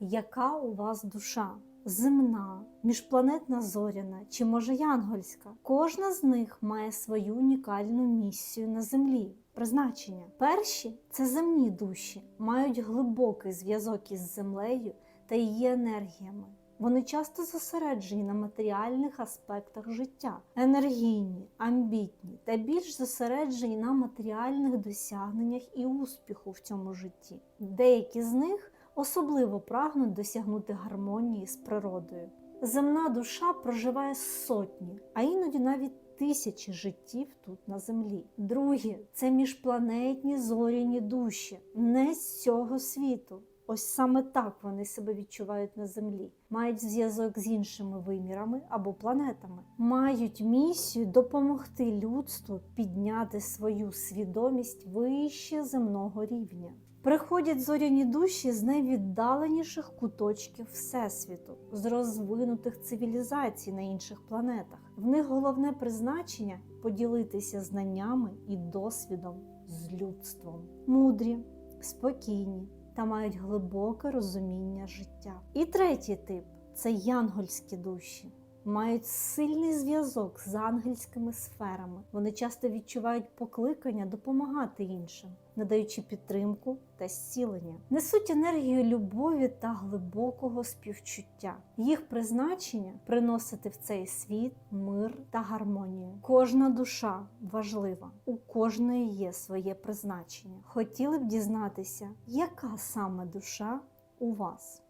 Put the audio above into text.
яка у вас душа. Земна, міжпланетна зоряна чи може янгольська. Кожна з них має свою унікальну місію на землі. Призначення. Перші це земні душі, мають глибокий зв'язок із землею та її енергіями. Вони часто зосереджені на матеріальних аспектах життя, енергійні, амбітні та більш зосереджені на матеріальних досягненнях і успіху в цьому житті. Деякі з них особливо прагнуть досягнути гармонії з природою. Земна душа проживає сотні, а іноді навіть тисячі життів тут на землі. Другі це міжпланетні зоряні душі, не з цього світу. Ось саме так вони себе відчувають на землі, мають зв'язок з іншими вимірами або планетами, мають місію допомогти людству підняти свою свідомість вище земного рівня. Приходять зоряні душі з найвіддаленіших куточків Всесвіту, з розвинутих цивілізацій на інших планетах. В них головне призначення поділитися знаннями і досвідом з людством. Мудрі, спокійні та мають глибоке розуміння життя. І третій тип це янгольські душі. Мають сильний зв'язок з ангельськими сферами. Вони часто відчувають покликання допомагати іншим, надаючи підтримку та зцілення. Несуть енергію любові та глибокого співчуття. Їх призначення приносити в цей світ мир та гармонію. Кожна душа важлива, у кожної є своє призначення. Хотіли б дізнатися, яка саме душа у вас.